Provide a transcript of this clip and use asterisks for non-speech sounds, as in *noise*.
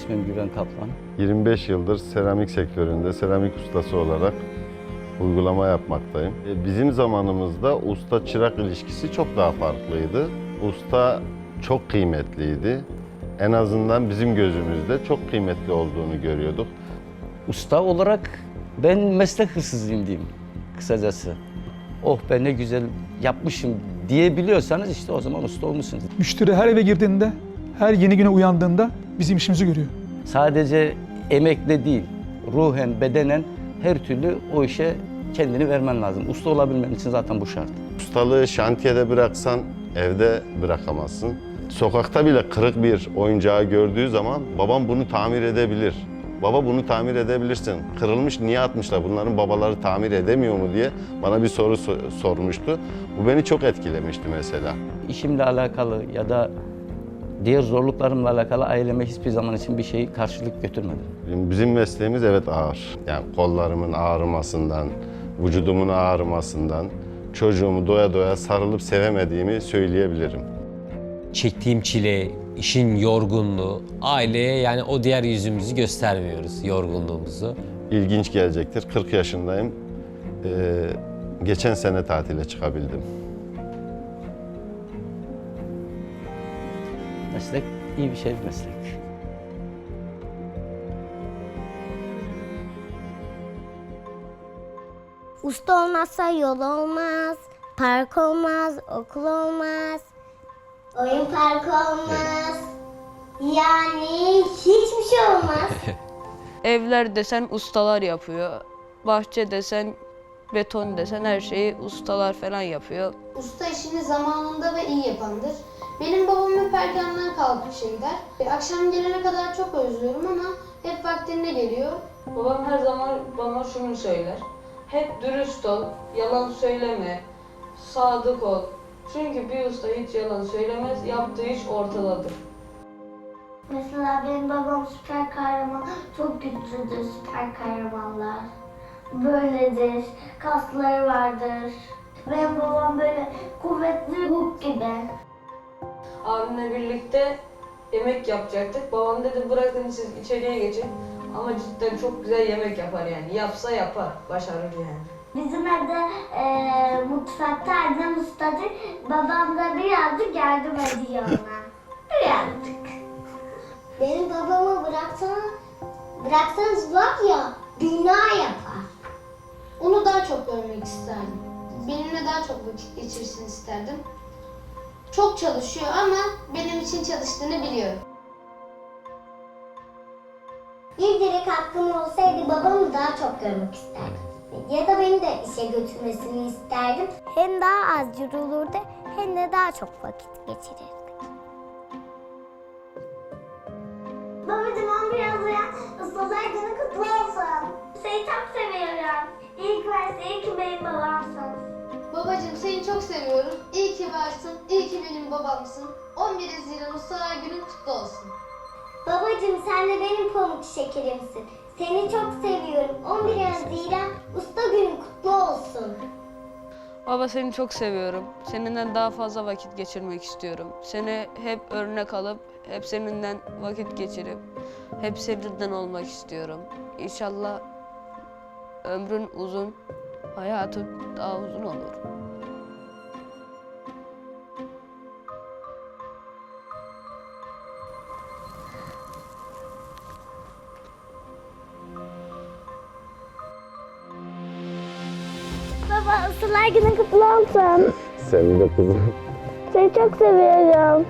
İsmim Güven Kaplan. 25 yıldır seramik sektöründe seramik ustası olarak uygulama yapmaktayım. E, Bizim zamanımızda usta çırak ilişkisi çok daha farklıydı. Usta çok kıymetliydi. En azından bizim gözümüzde çok kıymetli olduğunu görüyorduk. Usta olarak ben meslek hırsızıyım diyeyim kısacası. Oh be ne güzel yapmışım diyebiliyorsanız işte o zaman usta olmuşsunuz. Müşteri her eve girdiğinde, her yeni güne uyandığında bizim işimizi görüyor. Sadece emekle değil, ruhen, bedenen her türlü o işe kendini vermen lazım. Usta olabilmen için zaten bu şart. Ustalığı şantiyede bıraksan evde bırakamazsın. Sokakta bile kırık bir oyuncağı gördüğü zaman babam bunu tamir edebilir. Baba bunu tamir edebilirsin. Kırılmış niye atmışlar? Bunların babaları tamir edemiyor mu diye bana bir soru so- sormuştu. Bu beni çok etkilemişti mesela. İşimle alakalı ya da diğer zorluklarımla alakalı aileme hiçbir zaman için bir şey karşılık götürmedim. Bizim mesleğimiz evet ağır. Yani kollarımın ağrımasından, vücudumun ağrımasından, çocuğumu doya doya sarılıp sevemediğimi söyleyebilirim. çektiğim çile, işin yorgunluğu, aileye yani o diğer yüzümüzü göstermiyoruz, yorgunluğumuzu. İlginç gelecektir. 40 yaşındayım. Ee, geçen sene tatile çıkabildim. Meslek iyi bir şey bir meslek. Usta olmazsa yol olmaz, park olmaz, okul olmaz, oyun parkı olmaz. Yani hiçbir şey olmaz. *laughs* Evler desen ustalar yapıyor. Bahçe desen, beton desen her şeyi ustalar falan yapıyor. Usta işini zamanında iyi yapandır. Benim babam hep erkenden kalkıp işe gider. E, Akşam gelene kadar çok özlüyorum ama hep vaktinde geliyor. Babam her zaman bana şunu söyler. Hep dürüst ol, yalan söyleme, sadık ol. Çünkü bir usta hiç yalan söylemez, yaptığı iş ortadadır. Mesela benim babam süper kahraman, çok güçlüdür süper kahramanlar. Böyledir, kasları vardır. Benim babam böyle gibi. Abimle birlikte yemek yapacaktık. Babam dedi bırakın siz içeriye geçin. Ama cidden çok güzel yemek yapar yani. Yapsa yapar, başarır yani. Bizim evde eee mutfakta annem ustadır. Babam da birazcık yardım ediyor ona. Birazcık. Benim babamı bıraksana, bıraksanız var ya bina yapar. Onu daha çok görmek isterdim. Benimle daha çok vakit geçirsin isterdim. Çok çalışıyor ama benim için çalıştığını biliyorum. Bir direk hakkım olsaydı babamı daha çok görmek isterdim. Ya da beni de işe götürmesini isterdim. Hem daha az yorulurdu hem de daha çok vakit geçirirdik. Babacım 11 Haziran Ustalar Günü kutlu olsun. Seni çok seviyorum. İyi ki varsın, iyi ki benim babamsın. Babacığım seni çok seviyorum. İyi ki varsın, iyi ki benim babamsın. 11 Haziran Ustalar Günün kutlu olsun. Babacım sen de benim pamuk şekerimsin. Seni çok seviyorum. 11 Haziran Usta Günü kutlu olsun. Baba seni çok seviyorum. Seninle daha fazla vakit geçirmek istiyorum. Seni hep örnek alıp, hep seninle vakit geçirip, hep seninden olmak istiyorum. İnşallah ömrün uzun, hayatın daha uzun olur. Baba Ustalar Günü kutlu olsun. Senin de kızım. Seni çok seviyorum.